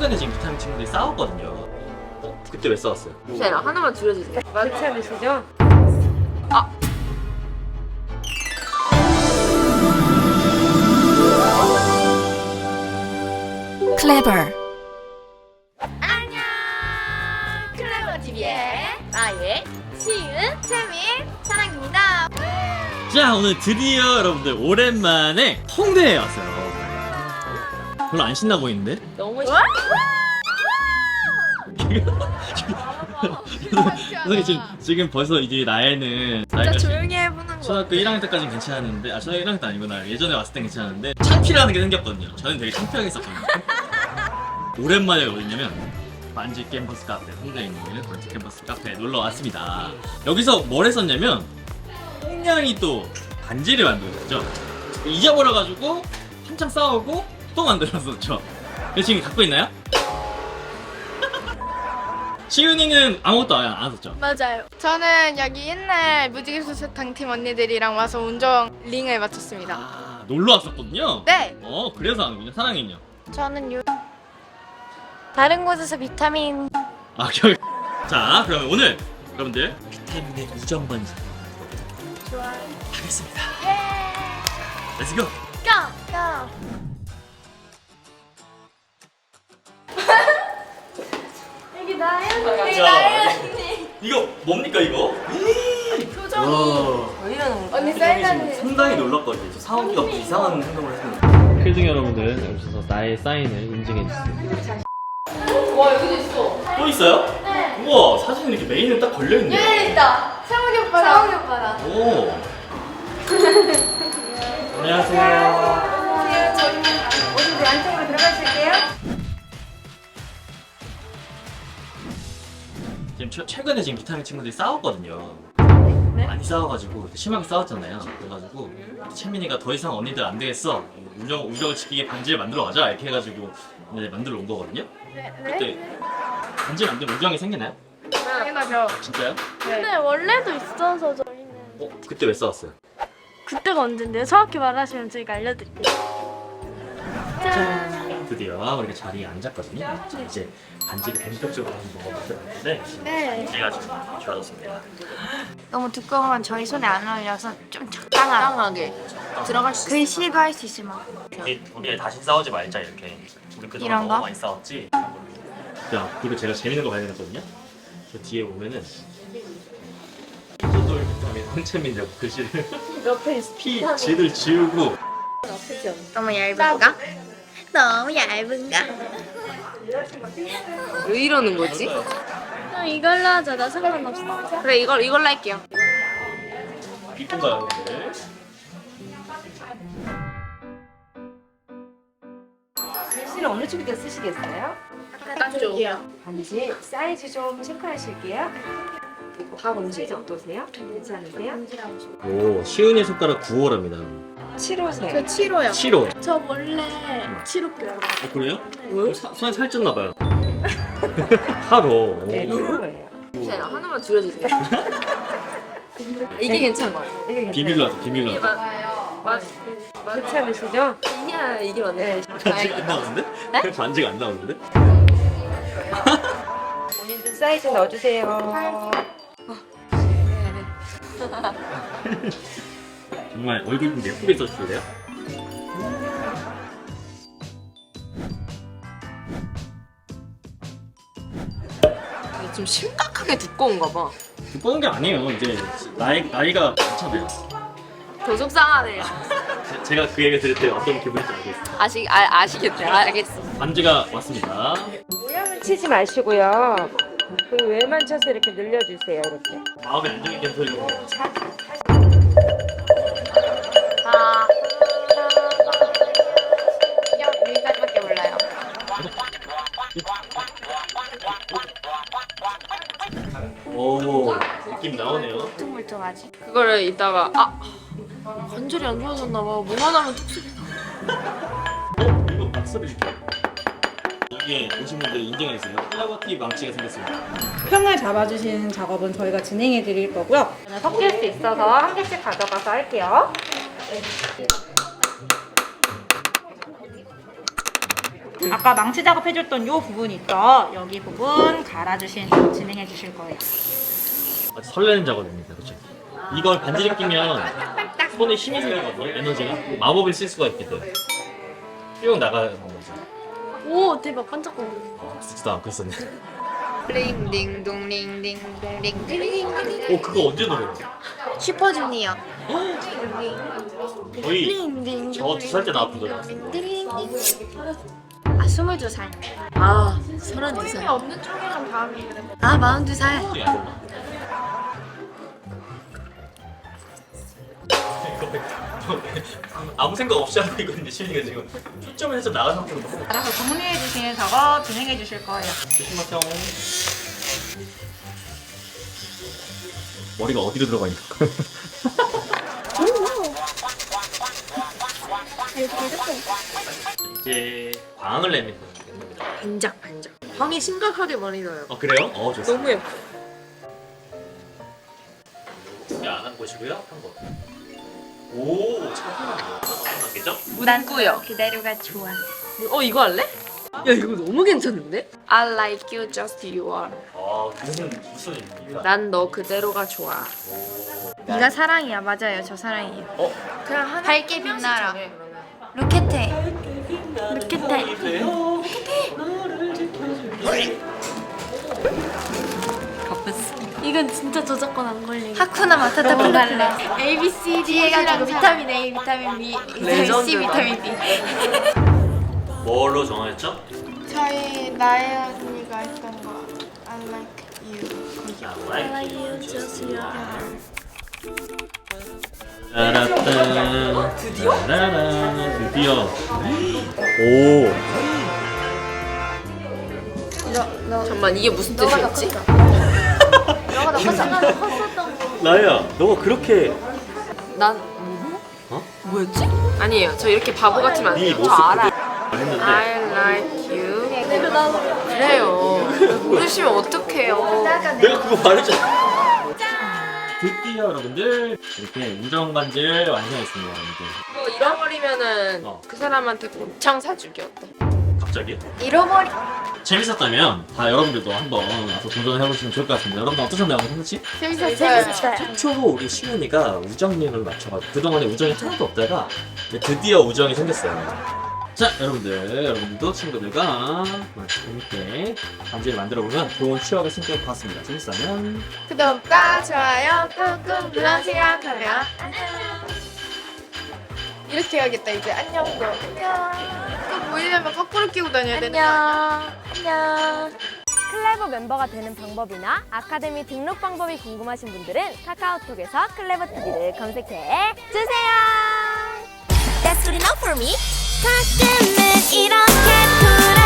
최근에 지금 비타민 친구들이 싸웠거든요. 어? 그때 왜 싸웠어요? 자, 하나만 줄여주세요. 괜찮으시죠? clever. 안녕! 클레버 TV의 나의 시은, 채민, 사랑입니다. 자 오늘 드디어 여러분들 오랜만에 홍대에 왔어요. 별로 안 신나 보이는데? 너무 선생님 지금, 지금 벌써 이제 나이는 나이가 진짜 조용히 해보는 거. 초등학교 1학년 때까지는 괜찮았는데 아 초등학교 1학년 때 아니구나 예전에 왔을 땐 괜찮았는데 창피라는 게 생겼거든요. 저는 되게 창피하게 했었거든요. 오랜만에 어디냐면 반지 캠퍼스 카페 홍대에 있는 반지 캠퍼스 카페에 놀러 왔습니다. 여기서 뭘 했었냐면 홍양이 또 반지를 만들었죠. 잊어버려가지고 한창 싸우고 또 만들었었죠 근데 지금 갖고 있나요? 시윤이는 아무것도 안 하셨죠? 맞아요. 저는 여기 옛날 무지개수사탕 팀 언니들이랑 와서 운정 링을 맞췄습니다. 아 놀러 왔었거든요 네. 어 그래서 아는군요 사랑이는요 저는 요 다른 곳에서 비타민 아, 겨... 자, 그러면 오늘 여러분들 비타민의 우정 반지 좋아요. 하겠습니다. 렛츠 고. 고! 고! 이거 뭡니까 이거? 표정이 와, 왜 이러는 거야? 언니 사인하는 상당히 놀랐거든요. 저 사원기가 이상한 행동을 했는데. 필중 여러분들 여기서 나의 사인을 인증해 주세요. 와, 여기도 있어. 또 있어요? 네. 우와, 사진 이렇게 메인에 딱 걸려 있네요. 여기 있다. 상훈이 오빠랑 상훈이 오빠랑 오. 안녕하세요. 오늘 안쪽으로 들어가실게요. 최, 최근에 지금 비타민 친구들이 싸웠거든요. 많이 싸워가지고 심하게 싸웠잖아요. 그래가지고 채민이가 더 이상 언니들 안 되겠어. 우정 우정을 지키게 반지를 만들어 가자 이렇게 해가지고 이제 만들어 온 거거든요. 그때 반지 만들면 우정이 생기나요? 당연하죠. 진짜요? 근데 원래도 있어서 저희는 어 그때 왜 싸웠어요? 그때가 언젠데요? 정확히 말하시면 저희가 알려드릴게요. 짠. 드디어 우리가 자리에 앉았거든요. 자 이제 반지를 본격적으로 한번 먹어봤는데 네. 제가 좀 좋아졌습니다. 너무 두꺼우면 저희 손에 안 어울려서 좀 적당한 땅하게 들어갈 수 있어. 글씨도 할 수 있을 만큼. 우리 우리 다시 싸우지 말자 이렇게. 우리 그동안 이런 너무 거? 많이 싸웠지. 야 그리고 제가 재밌는 거 발견했거든요. 저 뒤에 보면은 피도돌 비타민 홍채민이라고 글씨를 옆에 있어. 피 지들 지우고 너무 얇은가? 너무 얇은가? 왜 이러는 거지? 그럼 이걸로 하자. 나 상관없어. 그래, 이걸, 이걸로 할게요. 이쁜가요? 글씨를 어느 쪽에다 쓰시겠어요? 딴쪽. 반지 사이즈 좀 체크하실게요. 다 문제 어떠세요? 괜찮으세요? 오 시은이 손가락 9호랍니다. 7호세요. 저 7호요. 7호. 저 원래 7호요. 어, 그래요? 왜? 사, 손에 살쪘나 봐요. 하루. 네, 7호예요. 자, 하나만 줄여주세요. 이게 괜찮은 거 같아. 이게 비밀로 하자 비밀로 하자. 맞, 괜찮으시죠? 이야, 이게 맞네. 반지가 안 나오는데? 네? 반지가 안 나오는데? 본인들 사이즈 넣어주세요. 정말 얼굴 좀 예쁘게 써주실래요? 좀 심각하게 두꺼운가 봐. 두꺼운 게 아니에요. 이제 나이, 나이가 많잖아요. 더 속상하네요. 제- 제가 그 얘기 들을 때 어떤 기분인지 알겠어요. 아시, 아, 아시겠대. 알겠어. 반지가 왔습니다. 모양을 치지 마시고요. 그 외만 쳐서 이렇게 늘려주세요. 이렇게. 마음의 안정이 된 소리가 오 느낌 나오네요. 물퉁물퉁하지? 그거를 이따가, 아! 관절이 안 좋아졌나 봐. 뭐만 하면 뚝 소리 나. 어? 이거 박수를 줄게요. 여기에 오신 분들 인정해주세요. 플라버티 망치가 생겼습니다. 평을 잡아주시는 작업은 저희가 진행해 드릴 거고요. 섞일 수 있어서 한 개씩 가져가서 할게요. 아까 망치 작업 해줬던 요 부분 있죠? 여기 부분 갈아주신 진행해 주실 거예요. 아주 설레는 작업입니다, 그렇죠? 이걸 반지를 끼면 손에 힘이 생기거든요, 에너지가. 마법을 쓸 수가 있게 돼. 뿅 나가는 거죠. 오 대박 반짝거려. 아, 쓰지도 않고 있었네. 링딩동링딩동링딩 오, 그거 언제 노래요? 슈퍼주니어. 거의 저두살때 나왔던 노래. 아 스물두 살. 아 서른 두 살. 없는 쪽이랑 다음이 그래. 아 마흔 두 살. 아무 생각 없이 하고 있거든요, 시민이가 지금. 초점을 해서 나간 상태로 너무 알아서 정리해 주시는 작업 진행해 주실 거예요. 조심하세요. 머리가 어디로 들어가 있는 거야? 이제 광을 내면 됩니다. 반짝 반짝. 광이 심각하게 많이 나요. 어 그래요? 어 좋습니다. 너무 예뻐. 안한 곳이고요, 한 곳. 오, 차분하게. 겠죠 난 그대로가 좋아. 어 이거 할래? 야 이거 너무 괜찮은데? I like you just you are. 아 무슨 무슨 의미입니까? 난 너 그대로가 좋아. 네가 사랑이야 맞아요 저 사랑이에요. 어? 그냥 하나 밝게 빛나라. 네. 루케테. 루케테. 이건 진짜 저작권 안 걸리게. 하쿠나 마타타 보갈래. A B C D 해가지고 비타민 A, 비타민 B, 비타민 C, 비타민 D. 뭘로 정하였죠? 저희 나의 언니가 했던 거 I like you. I like you, just you 따라따 드디어? 드디어 오 잠깐만 이게 무슨 뜻이었지? 너가 나 컸잖아. 컸었던 거. 나야 너가 그렇게 난 어? 뭐였지? 아니에요. 저 이렇게 바보 같지만 네 않아요. 저 모습 알아요. 그대로 했는데 I like you. 그래요. 모르시면 어떡해요. 내가 그거 말했잖아 드디어 여러분들 이렇게 우정 반지를 완성했습니다 여러분들 이거 잃어버리면은 어. 그 사람한테 곱창 사주기 어때? 갑자기요? 잃어버리. 재밌었다면 다 여러분들도 한번 와서 도전해보시면 좋을 것 같습니다 여러분 어떠셨나요 오늘 그렇지? 재밌었어요. 최초로 우리 시윤이가 우정님을 맞춰가지고 그동안에 우정이 하나도 없다가 이제 드디어 우정이 생겼어요. 자, 여러분들, 여러분들도 친구들과 재밌게 반지를 만들어보면 좋은 추억을 생길 것 같습니다. 재밌다면 구독과 좋아요 꾹꾹 눌러주세요. 이렇게 해야겠다 이제 안녕도 안녕. 또 보이려면 거꾸로 끼고 다녀야 되는 거 아니야? 안녕. 클레버 멤버가 되는 방법이나 아카데미 등록 방법이 궁금하신 분들은 카카오톡에서 클레버 TV를 검색해 주세요. That's good enough for me. 가끔은 이렇게 불안